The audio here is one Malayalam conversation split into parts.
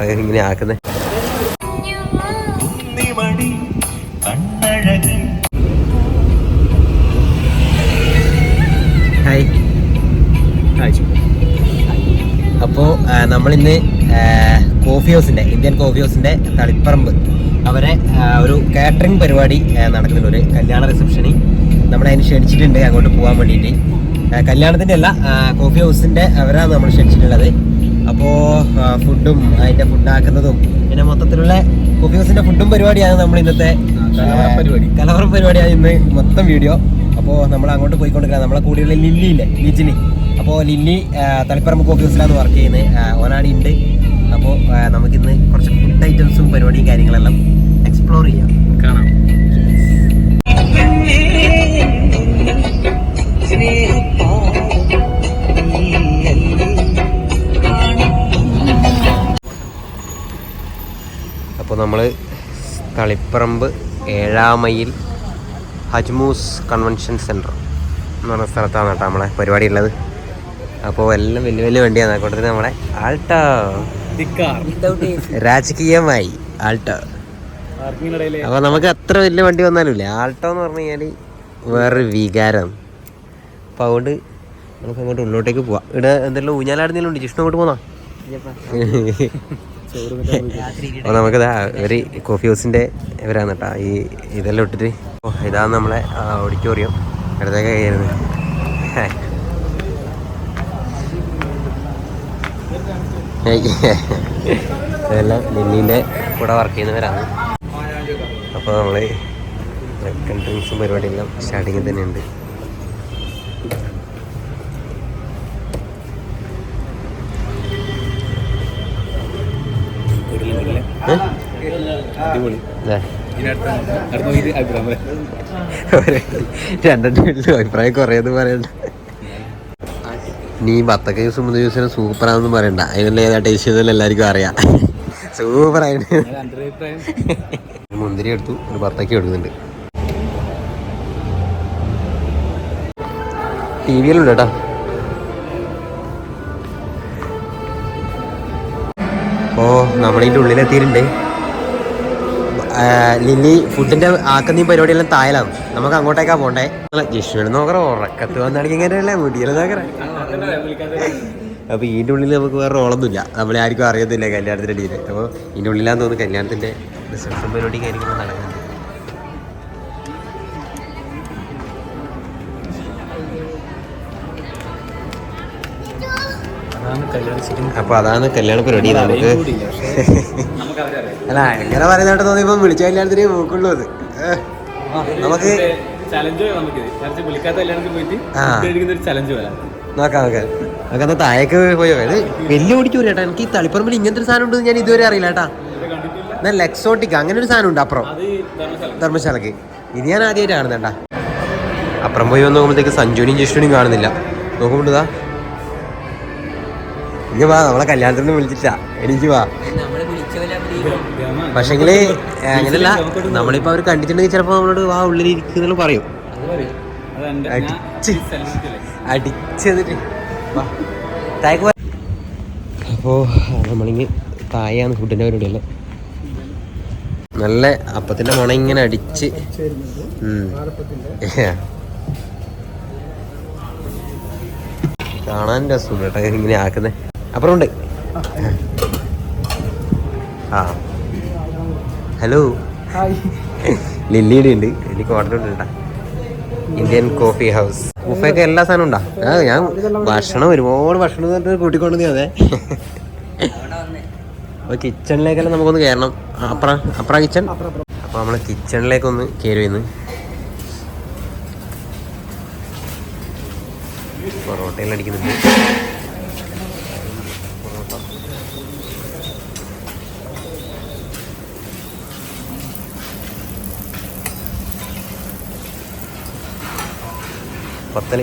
ഇങ്ങനെ ആക്കുന്നേ. ഹായ് അപ്പോൾ നമ്മളിന്ന് കോഫി ഹൗസിന്റെ ഇന്ത്യൻ കോഫി ഹൗസിന്റെ തളിപ്പറമ്പ് അവരെ ഒരു കാറ്ററിംഗ് പരിപാടി നടക്കുന്നുണ്ട്. ഒരു കല്യാണ റിസപ്ഷനിൽ നമ്മളതിന് ക്ഷണിച്ചിട്ടുണ്ട് അങ്ങോട്ട് പോകാൻ വേണ്ടിയിട്ട്. കല്യാണത്തിന്റെ അല്ല കോഫി ഹൗസിന്റെ അവരാണ് നമ്മൾ ക്ഷണിച്ചിട്ടുള്ളത്. അപ്പോൾ ഫുഡും അതിന്റെ ഫുഡാക്കുന്നതും പിന്നെ മൊത്തത്തിലുള്ള കോഫി ഹൗസിന്റെ ഫുഡും പരിപാടിയാണ് നമ്മൾ ഇന്നത്തെ പരിപാടി. കലവറ പരിപാടിയാണ് ഇന്ന് മൊത്തം വീഡിയോ അപ്പോൾ നമ്മൾ അങ്ങോട്ട് പോയിക്കൊണ്ടിരിക്കുന്നത് നമ്മളെ കൂടെയുള്ള ലില്ലി ഇല്ലേ ലിജിനി. അപ്പോൾ ലില്ലി തളിപ്പറമ്പ് കോഫി ഹൗസിലാണ് വർക്ക് ചെയ്യുന്നത് ഓനാടി ഉണ്ട് അപ്പോൾ നമുക്കിന്ന് കുറച്ച് ഫുഡ് ഐറ്റംസും പരിപാടിയും കാര്യങ്ങളെല്ലാം എക്സ്പ്ലോർ ചെയ്യാം. കാണാം. നമ്മൾ തളിപ്പറമ്പ് ഏഴാം മൈൽ ഹജ്മൂസ് കൺവെൻഷൻ സെന്റർ എന്ന് പറഞ്ഞ സ്ഥലത്താണ് കേട്ടോ നമ്മളെ പരിപാടി ഉള്ളത്. അപ്പോൾ എല്ലാം വലിയ വലിയ വണ്ടിയാണ് കൂട്ടത്തിൽ നമ്മളെ ആൾട്ടോ. രാജകീയമായി ആൾട്ടോ. അപ്പോൾ നമുക്ക് അത്ര വലിയ വണ്ടി വന്നാലും ഇല്ലേ ആൾട്ടോ എന്ന് പറഞ്ഞു കഴിഞ്ഞാൽ വേറൊരു വികാരം. അപ്പോൾ അതുകൊണ്ട് നമുക്ക് അങ്ങോട്ട് ഉള്ളോട്ടേക്ക് പോവാം. ഇവിടെ എന്തെല്ലാം ഊഞ്ഞാലാടുന്നില്ല ഉണ്ട് ജിഷ്ണു അങ്ങോട്ട് പോന്നാ? അപ്പോൾ നമുക്കിതാ ഒരു കോഫി ഹൗസിന്റെ ഇവരാണ് കേട്ടോ ഈ ഇതെല്ലാം ഇട്ടിട്ട് ഓ ഇതാണ് നമ്മളെ ഓഡിറ്റോറിയം ഇടത്തേക്ക് കയറുന്നത് ഇതെല്ലാം ലില്ലിന്റെ കൂടെ വർക്ക് ചെയ്യുന്നവരാണ്. അപ്പോൾ നമ്മൾ ഡ്രിങ്ക്സും പരിപാടിയെല്ലാം സ്റ്റാർട്ടിങ്ങിൽ തന്നെ രണ്ടെണ്ണം അഭിപ്രായം കുറേന്ന് പറയണ്ട. നീ ബത്തക്ക ജ്യൂസ് മുന്തിരി ജ്യൂസിന് സൂപ്പറാണെന്ന് പറയണ്ട. അതിനുള്ള ഏതാ ടേസ്റ്റ് ചെയ്തല്ലോ എല്ലാവർക്കും അറിയാം. സൂപ്പറായിട്ട് മുന്തിരി എടുത്തു ഒരു ബത്തക്ക എടുക്കുന്നുണ്ട്. ടി വിയിലുണ്ട് കേട്ടോ. ഓ നമ്മളിതിന്റെ ഉള്ളിലെത്തിയിട്ടുണ്ട്. ആ, ലില്ലി ഫുഡിന്റെ ആക്കുന്ന പരിപാടിയെല്ലാം തായലാകും നമുക്ക് അങ്ങോട്ടേക്കാ പോണ്ടേ? ജിഷ്ണു നോക്കറ ഉറക്കത്ത് വന്നാണെങ്കിൽ ഇങ്ങനെയല്ലേ മുടിയല്ല നോക്കറ? അപ്പൊ ഇതിന്റെ ഉള്ളിൽ നമുക്ക് വേറെ റോളൊന്നുമില്ല. നമ്മളെ ആർക്കും അറിയത്തില്ല കല്യാണത്തിന്റെ ഡീൽ. അപ്പോൾ ഇതിന്റെ ഉള്ളിലാന്ന് തോന്നുന്നു കല്യാണത്തിന്റെ റിസപ്ഷൻ പരിപാടി കാര്യങ്ങളും നടക്കുന്നത് അതാണ് കല്യാണ ശരി അപ്പൊ അതാണ് കല്യാണ പരിപാടി. നമുക്ക് അല്ല എങ്ങനെ പറയുന്നതായിട്ട് തോന്നിയപ്പോ വിളിച്ച കല്യാണത്തിന് പോക്കുള്ളൂ അത് നമുക്ക് ചലഞ്ച് നമുക്ക്. നോക്കാം നോക്കാം. നമുക്കന്ന് താഴേക്ക് പോയോ? അത് വലിയ ഓടിക്കൂല ചേട്ടാ എനിക്ക് ഈ തളിപ്പറമ്പിൽ ഇങ്ങനത്തെ ഒരു സാധനം ഉണ്ടെന്ന് ഞാൻ ഇതുവരെ അറിയില്ല ചേട്ടാ കണ്ടിട്ടില്ല. നല്ല എക്സോട്ടിക് അങ്ങനെ ഒരു സാധനം ഉണ്ട് അപ്പുറം. അത് ധർമ്മശാലക്ക്. ഇത് ഞാൻ ആദ്യമായിട്ട് കാണുന്നേട്ടാ അപ്പുറം പോയി വന്ന് നോക്കുമ്പോഴത്തേക്ക് സഞ്ജുവിനെയും ജിഷ്ണുവിനെയും കാണുന്നില്ല. നോക്കുമ്പോഴാ ഇനി വാ നമ്മളെ കല്യാണത്തിന് വിളിച്ചിട്ടാ എനിക്ക് വാ. പക്ഷെങ്കിൽ അങ്ങനെയല്ല. നമ്മളിപ്പോ അവർ കണ്ടിട്ടുണ്ടെങ്കിൽ ചിലപ്പോ നമ്മളോട് ആ ഉള്ളിൽ ഇരിക്കുന്നുള്ള പറയും. അടിച്ച്. അടിച്ചെന്നിട്ട് താഴേക്ക് അപ്പോൾ നമ്മളിങ്ങ് തായാണ് ഫുഡിന്റെ പരിപാടിയല്ലേ നല്ല അപ്പത്തിന്റെ മണം ഇങ്ങനെ അടിച്ച്. കാണാൻ രസം കേട്ടോ ഇങ്ങനെ ആക്കുന്നേ. അപ്പുറം ഉണ്ട് ആ. ഹലോ ലില്ലിയുടെ ഉണ്ട് എനിക്ക് ഓർഡർ ഉണ്ട് കേട്ടാ. ഇന്ത്യൻ കോഫി ഹൗസ് ഉഫയൊക്കെ എല്ലാ സാധനവും ഉണ്ടാ? ഞാൻ ഭക്ഷണം ഒരുപാട് ഭക്ഷണം പറഞ്ഞിട്ട് കൂട്ടിക്കൊണ്ടു അതെ. അപ്പൊ കിച്ചണിലേക്കെല്ലാം നമുക്കൊന്ന് കയറണം അപ്പറ അപ്പറ കിച്ചൺ അപ്പൊ നമ്മൾ കിച്ചണിലേക്കൊന്ന് കയറി വന്ന് പൊറോട്ടയെല്ലാം അടിക്കുന്നുണ്ട് പൊറോട്ട പത്തൽ.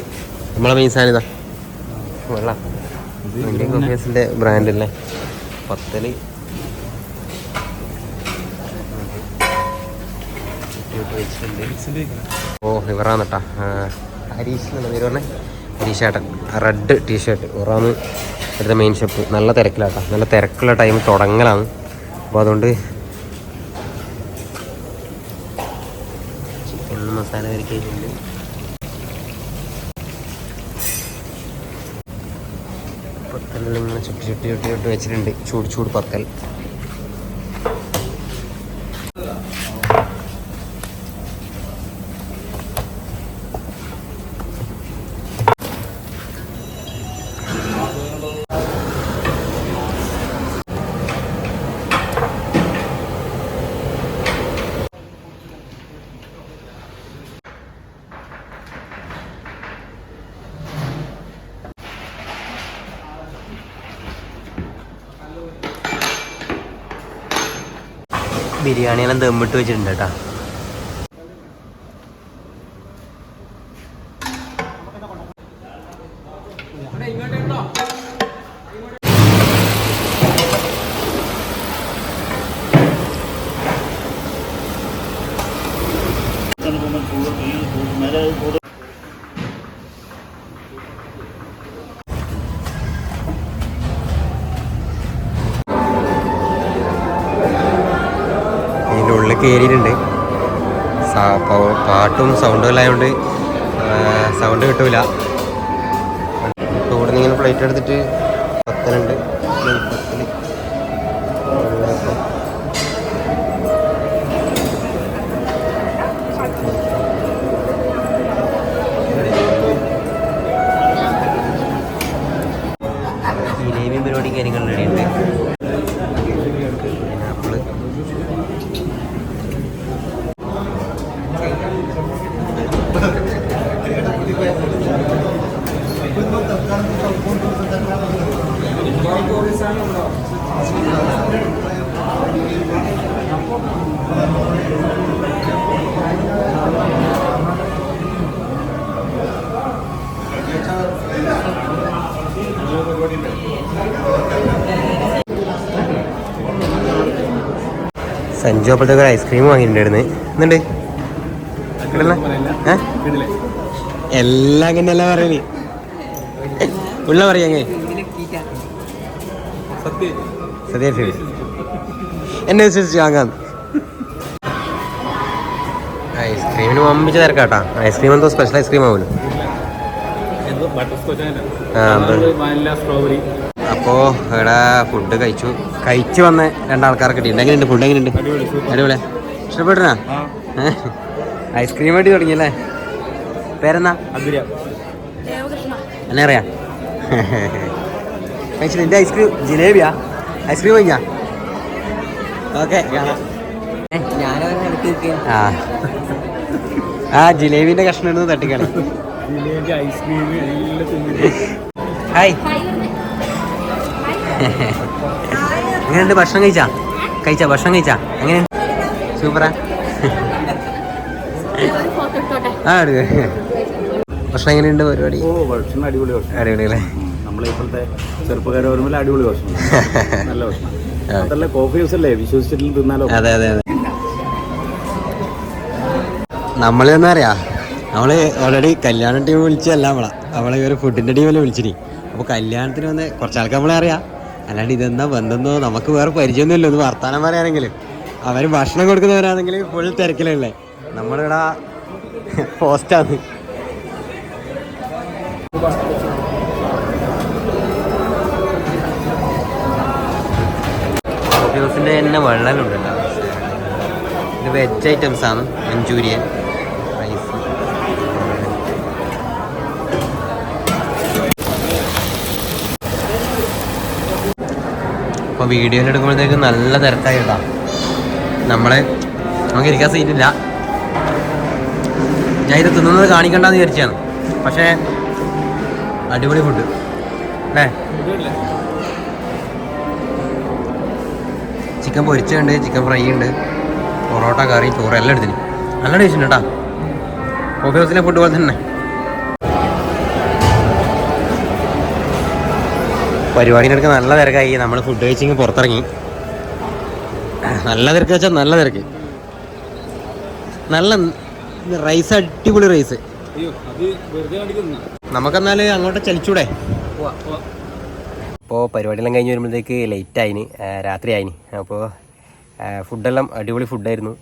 നമ്മളെ മെയിൻ സാധനം വെള്ള. ഇന്ത്യൻ കോഫീസിന്റെ ബ്രാൻഡ് അല്ലേ? പത്തൽ. ഓ ഇവറാന്ന് കേട്ടാ ഹരീഷ് എന്നാ പേര് പറഞ്ഞേ? T shirt red T shirt. ഇവറാന്ന് ഇവിടുത്തെ മെയിൻ ഷോപ്പ് നല്ല തിരക്കിലാട്ടോ. നല്ല തിരക്കുള്ള ടൈം തുടങ്ങലാണ്. അപ്പോൾ അതുകൊണ്ട് ചിക്കൻ മസാല കറിക്കുന്നുണ്ട് പത്തലെല്ലാം ഇങ്ങനെ ചുട്ടി ചുട്ടി വെച്ചിട്ടുണ്ട്. ചൂട് ചൂട് പത്തൽ ബിരിയാണിയെല്ലാം ദമ്മിട്ട് വെച്ചിട്ടുണ്ട് കേട്ടോ. കയറിയിട്ടുണ്ട് പാട്ടും സൗണ്ടും എല്ലാം ആയതുകൊണ്ട് സൗണ്ട് കിട്ടൂല. ഇവിടെ നിന്ന് ഇങ്ങനെ പ്ലേറ്റ് എടുത്തിട്ട് പത്തലുണ്ട് നെയ്പ്പത്തൽ സഞ്ജു അപ്പോഴത്തേക്ക് ഒരു ഐസ്ക്രീം വാങ്ങിയിട്ടുണ്ടായിരുന്നു. എന്നുണ്ട് എല്ലാം അങ്ങനെ അല്ല പറയൽ? ഉള്ള പറയാങ്ങേ സത്യം എന്നെ വിശ്വസിച്ച് വാങ്ങാം. ഐസ്ക്രീമിന് വമ്പിച്ച തിരക്കാട്ടാ. ഐസ്ക്രീം എന്തോ സ്പെഷ്യൽ ഐസ്ക്രീം ആവുമല്ലോ എന്തോ ബട്ടർ സ്കോച്ച് ആ, സ്ട്രോബെറി അപ്പോൾ ഇവിടെ ഫുഡ് കഴിച്ചു. കഴിച്ചു വന്ന രണ്ടാൾക്കാരെ കിട്ടിയിട്ടുണ്ട് എങ്ങനെയുണ്ട് ഫുഡ് എങ്ങനെയുണ്ട്? അടിപൊളി ഇഷ്ടപ്പെട്ടാ ഐസ്ക്രീം വേണ്ടി തുടങ്ങിയല്ലേ? പേരെന്നാ? എന്നെ അറിയാം. കഴിച്ചില്ല എന്റെ ഐസ്ക്രീം ജിലേബിയാ? ഐസ്ക്രീം കഴിഞ്ഞാ ഓക്കെ ആ. ആ ജിലേബിന്റെ കഷ്ണം എടുത്ത് തട്ടിക്കളി. ഹായ്. എങ്ങനെയുണ്ട് ഭക്ഷണം കഴിച്ചാ? കഴിച്ചാ ഭക്ഷണം കഴിച്ചാ? എങ്ങനെ സൂപ്പറാ. ആ എടുക്ക. ഭക്ഷണം എങ്ങനെയുണ്ട് പരിപാടി? അടിപൊളി ഭക്ഷണം അടിപൊളി അല്ലേ നമ്മളെ ഇപ്പോഴത്തെ ചെറുപ്പക്കാരെ അടിപൊളി ഭക്ഷണം. നല്ല ഭക്ഷണം. അതല്ല കോഫി ഹൗസ് അല്ലേ? വിശ്വസിച്ചിട്ട് തിന്നാലോ? അതെ അതെ അതെ. നമ്മൾ എന്താ അറിയാ. നമ്മൾ ഓൾറെഡി കല്യാണ ടീം വിളിച്ചല്ല നമ്മളാ. നമ്മളെ ഒരു ഫുഡിന്റെ ടീമല്ലേ വിളിച്ചിനി. അപ്പൊ കല്യാണത്തിന് വന്ന് കുറച്ചാൾക്ക് നമ്മളെ അറിയാം. അല്ലാണ്ട് ഇതെന്താ ബന്ധമെന്നോ നമുക്ക് വേറെ പരിചയമൊന്നുമില്ല. ഒന്ന് വർത്താനം പറയുകയാണെങ്കിൽ അവർ ഭക്ഷണം കൊടുക്കുന്നവരാണെങ്കിൽ ഫുൾ തിരക്കിലല്ലേ? നമ്മളിവിടെ പോസ്റ്റാണ് ദിവസത്തിന്റെ തന്നെ വെള്ളലുണ്ടല്ലോ. ഇത് വെജ് ഐറ്റംസ് ആണ് മഞ്ചൂരിയൻ റൈസ് അപ്പോൾ വീഡിയോയിൽ എടുക്കുമ്പോഴത്തേക്ക് നല്ല തിരക്കായി കേട്ടോ നമ്മളെ നമുക്ക് ഇരിക്കാൻ സീറ്റില്ല ഞാൻ ഇത് തിന്നുന്നത് കാണിക്കണ്ടെന്ന് വിചാരിച്ചാണ്. പക്ഷേ അടിപൊളി ഫുഡ് അല്ലേ? ചിക്കൻ പൊരിച്ചുണ്ട് ചിക്കൻ ഫ്രൈ ഉണ്ട് പൊറോട്ട കറി ചോറ് എല്ലാം എടുത്തിന്. നല്ല ടേസ്റ്റ് ഉണ്ട് കേട്ടോ കോഫി ഹൗസിലെ ഫുഡ് പോലെ തന്നെ. പരിപാടിയിലെടുക്കാൻ നല്ല തിരക്കായി. നമ്മൾ ഫുഡ് കഴിച്ചിങ്ങ് പുറത്തിറങ്ങി. നല്ല തിരക്ക് വെച്ചാൽ നല്ല തിരക്ക്. നല്ല റൈസ് അടിപൊളി റൈസ് നമുക്കെന്നാൽ അങ്ങോട്ട് ചലിച്ചൂടെ? അപ്പോൾ പരിപാടിയെല്ലാം കഴിഞ്ഞ് വരുമ്പോഴത്തേക്ക് ലേറ്റ് ആയിന് രാത്രി ആയിന്. അപ്പോൾ ഫുഡെല്ലാം അടിപൊളി ഫുഡായിരുന്നു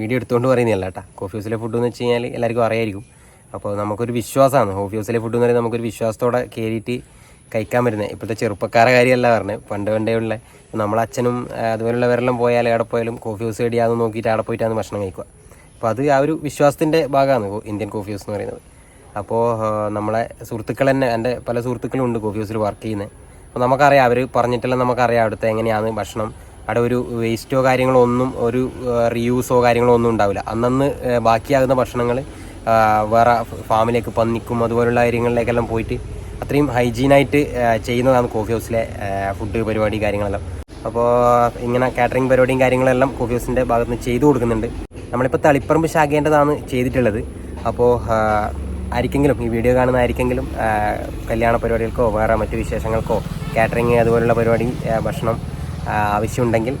വീഡിയോ എടുത്തുകൊണ്ട് പറയുന്നില്ല കേട്ടോ. കോഫി ഹൗസിലെ ഫുഡ് എന്ന് വെച്ച് കഴിഞ്ഞാൽ എല്ലാവർക്കും അറിയായിരിക്കും. അപ്പോൾ നമുക്കൊരു വിശ്വാസമാണ് കോഫി ഹൗസിലെ ഫുഡ് എന്ന് പറയുന്നത് നമുക്കൊരു വിശ്വാസത്തോടെ കയറിയിട്ട് കഴിക്കാൻ വരുന്നത് ഇപ്പോഴത്തെ ചെറുപ്പക്കാരെ കാര്യമല്ല പറഞ്ഞത് പണ്ട് പണ്ടേ ഉള്ള നമ്മളെ അച്ഛനും അതുപോലുള്ളവരെല്ലാം പോയാൽ എവിടെ പോയാലും കോഫി ഹൗസ് എടിയാന്ന് നോക്കിയിട്ട് അവിടെ പോയിട്ടാണ് ഭക്ഷണം കഴിക്കുക. അപ്പോൾ അത് ആ ഒരു വിശ്വാസത്തിന്റെ ഭാഗമാണ് ഇന്ത്യൻ കോഫി ഹൗസ് എന്ന് പറയുന്നത്. അപ്പോൾ നമ്മളെ സുഹൃത്തുക്കൾ തന്നെ എന്റെ പല സുഹൃത്തുക്കളും ഉണ്ട് കോഫി ഹൗസിൽ വർക്ക് ചെയ്യുന്നത്. അപ്പോൾ നമുക്കറിയാം അവർ പറഞ്ഞിട്ടെല്ലാം നമുക്കറിയാം അവിടുത്തെ എങ്ങനെയാണ് ഭക്ഷണം. അവിടെ ഒരു വേസ്റ്റോ കാര്യങ്ങളോ ഒന്നും ഒരു റീയൂസോ കാര്യങ്ങളോ ഒന്നും ഉണ്ടാവില്ല. അന്നന്ന് ബാക്കിയാകുന്ന ഭക്ഷണങ്ങൾ വേറെ ഫാമിലേക്ക് പന്നിക്കും അതുപോലുള്ള കാര്യങ്ങളിലേക്കെല്ലാം പോയിട്ട് അത്രയും ഹൈജീനായിട്ട് ചെയ്യുന്നതാണ് കോഫി ഹൗസിലെ ഫുഡ് പരിപാടി കാര്യങ്ങളെല്ലാം. അപ്പോൾ ഇങ്ങനെ കാറ്ററിംഗ് പരിപാടിയും കാര്യങ്ങളെല്ലാം കോഫി ഹൗസിന്റെ ഭാഗത്ത് നിന്ന് ചെയ്തു കൊടുക്കുന്നുണ്ട്. നമ്മളിപ്പോൾ തളിപ്പറമ്പ് ശാഖേണ്ടതാണ് ചെയ്തിട്ടുള്ളത്. അപ്പോൾ ആർക്കെങ്കിലും ഈ വീഡിയോ കാണുന്ന ആർക്കെങ്കിലും കല്യാണ പരിപാടികൾക്കോ വേറെ മറ്റു വിശേഷങ്ങൾക്കോ കാറ്ററിംഗ് അതുപോലുള്ള പരിപാടി ഭക്ഷണം ആവശ്യമുണ്ടെങ്കിൽ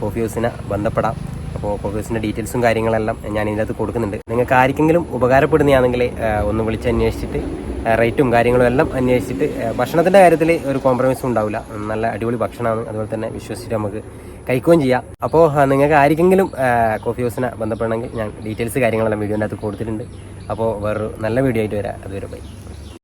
കോഫി ഹൗസിനെ ബന്ധപ്പെടാം. അപ്പോൾ കോഫി ഹൗസിന്റെ ഡീറ്റെയിൽസും കാര്യങ്ങളെല്ലാം ഞാൻ ഇതിനകത്ത് കൊടുക്കുന്നുണ്ട്. നിങ്ങൾക്ക് ആർക്കെങ്കിലും ഉപകാരപ്പെടുന്നതാണെങ്കിൽ ഒന്ന് വിളിച്ച് അന്വേഷിച്ചിട്ട് റേറ്റും കാര്യങ്ങളും എല്ലാം അന്വേഷിച്ചിട്ട് ഭക്ഷണത്തിന്റെ കാര്യത്തിൽ ഒരു കോംപ്രമൈസും ഉണ്ടാവില്ല. നല്ല അടിപൊളി ഭക്ഷണമാണ്. അതുപോലെ തന്നെ വിശ്വസിച്ചിട്ട് നമുക്ക് കഴിക്കുകയും ചെയ്യാം. അപ്പോൾ നിങ്ങൾക്ക് ആർക്കെങ്കിലും കോഫി ഹൗസിനെ ബന്ധപ്പെടണമെങ്കിൽ ഞാൻ ഡീറ്റെയിൽസ് കാര്യങ്ങളെല്ലാം വീഡിയോന്റെ അകത്ത് കൊടുത്തിട്ടുണ്ട്. അപ്പോൾ വേറൊരു നല്ല വീഡിയോ ആയിട്ട് വരാം. അതുവരെ ബൈ